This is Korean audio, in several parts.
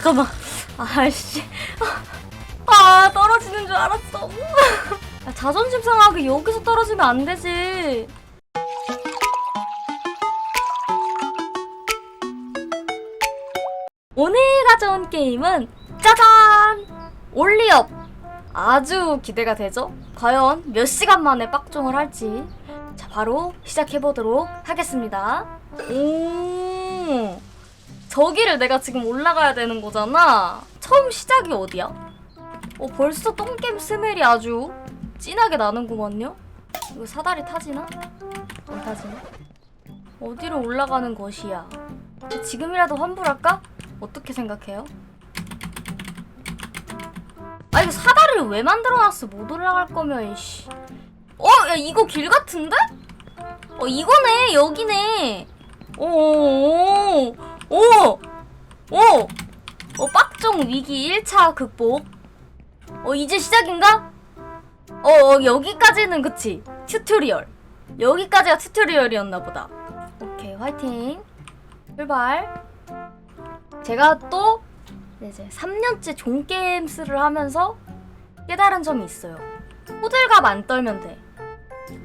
잠깐만. 아씨. 아 떨어지는 줄 알았어. 야, 자존심 상하게 여기서 떨어지면 안 되지. 오늘 가져온 게임은 짜잔! 올리업! 아주 기대가 되죠? 과연 몇 시간 만에 빡종을 할지. 자, 바로 시작해보도록 하겠습니다. 오, 저기를 내가 지금 올라가야 되는 거잖아. 처음 시작이 어디야? 어, 벌써 똥겜 스멜이 아주 진하게 나는구먼요? 이거 사다리 타지나? 안 타지나? 어디로 올라가는 것이야? 지금이라도 환불할까? 어떻게 생각해요? 아 이거 사다리를 왜 만들어놨어 못 올라갈 거면 이씨 어? 야 이거 길 같은데? 어 이거네 여기네 오오오오 오! 빡종 위기 1차 극복 어 이제 시작인가? 어, 어 여기까지는 그치 튜토리얼 여기까지가 튜토리얼이었나 보다 오케이 화이팅 출발 제가 또 이제 3년째 종게임스를 하면서 깨달은 점이 있어요. 호들갑 안 떨면 돼.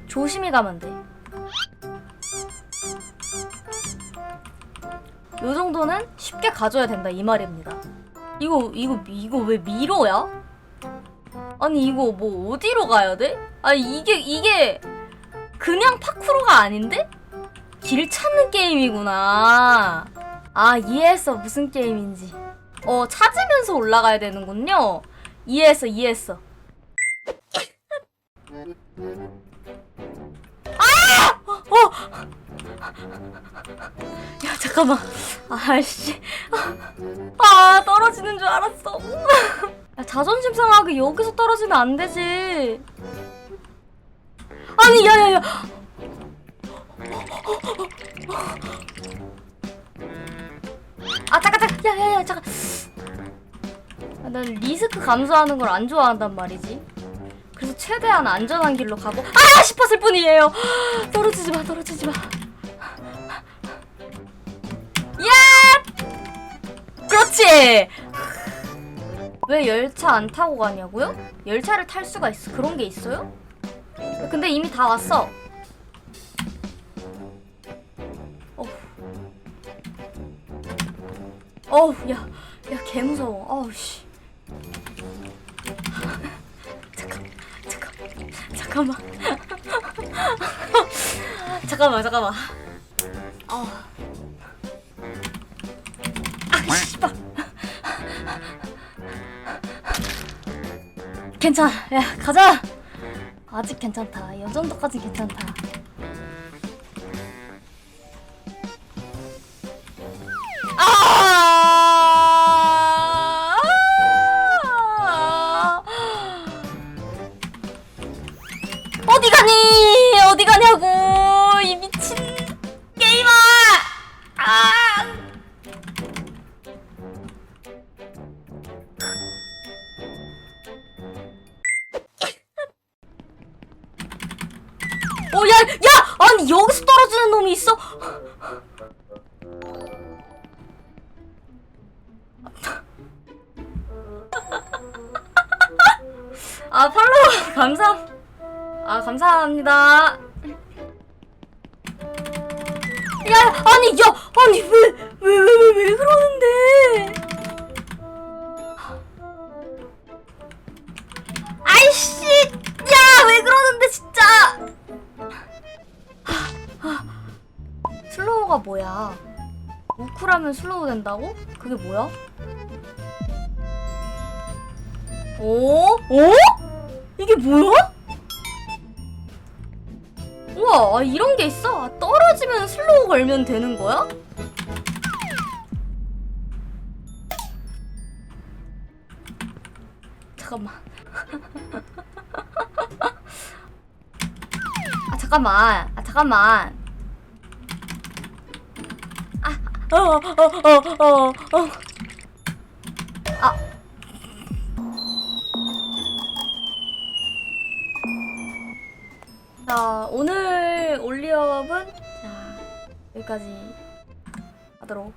조심히 가면 돼. 요 정도는 쉽게 가져야 된다 이 말입니다. 이거 이거 이거 왜 미로야? 아니 이거 뭐 어디로 가야 돼? 아니 이게 이게 그냥 파쿠르가 아닌데? 길 찾는 게임이구나. 아 이해했어 무슨 게임인지 어 찾으면서 올라가야 되는군요 이해했어 이해했어 야 잠깐만. 아씨. 아 떨어지는 줄 알았어. 야, 자존심 상하게 여기서 떨어지면 안 되지. 아니 야야야. 아 잠깐 잠깐. 야야야 잠깐. 아, 난 리스크 감수하는 걸 안 좋아한단 말이지. 그래서 최대한 안전한 길로 가고. 아 싶었을 뿐이에요. 떨어지지 마 떨어지지 마 그렇지 왜 열차 안 타고 가냐고요? 열차를 탈 수가 있어 그런 게 있어요? 근데 이미 다 왔어 어우 야, 야, 개 무서워. 어우 씨. 잠깐, 잠깐, 잠깐만. 잠깐만, 잠깐만. 어. 아, 씨발. 괜찮아. 야, 가자. 아직 괜찮다. 이 정도까지 괜찮다. 아! 어디 가니? 있어? 아 팔로우 감사 아 감사합니다 야 아니 야 아니 왜 왜 왜 왜왜 그러는데 슬로우가 뭐야 우쿨하면 슬로우 된다고? 그게 뭐야? 오? 오? 이게 뭐야? 우와, 아, 이런 게 있어? 아, 떨어지면 슬로우 걸면 되는 거야? 잠깐만. 아, 잠깐만. 아, 잠깐만. 아, 어, 어, 어, 어, 어. 아. 자, 오늘 올리업은 자, 여기까지 하도록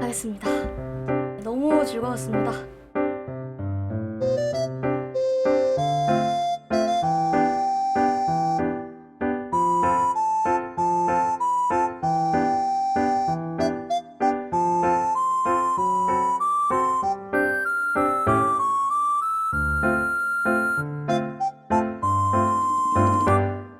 하겠습니다. 너무 즐거웠습니다.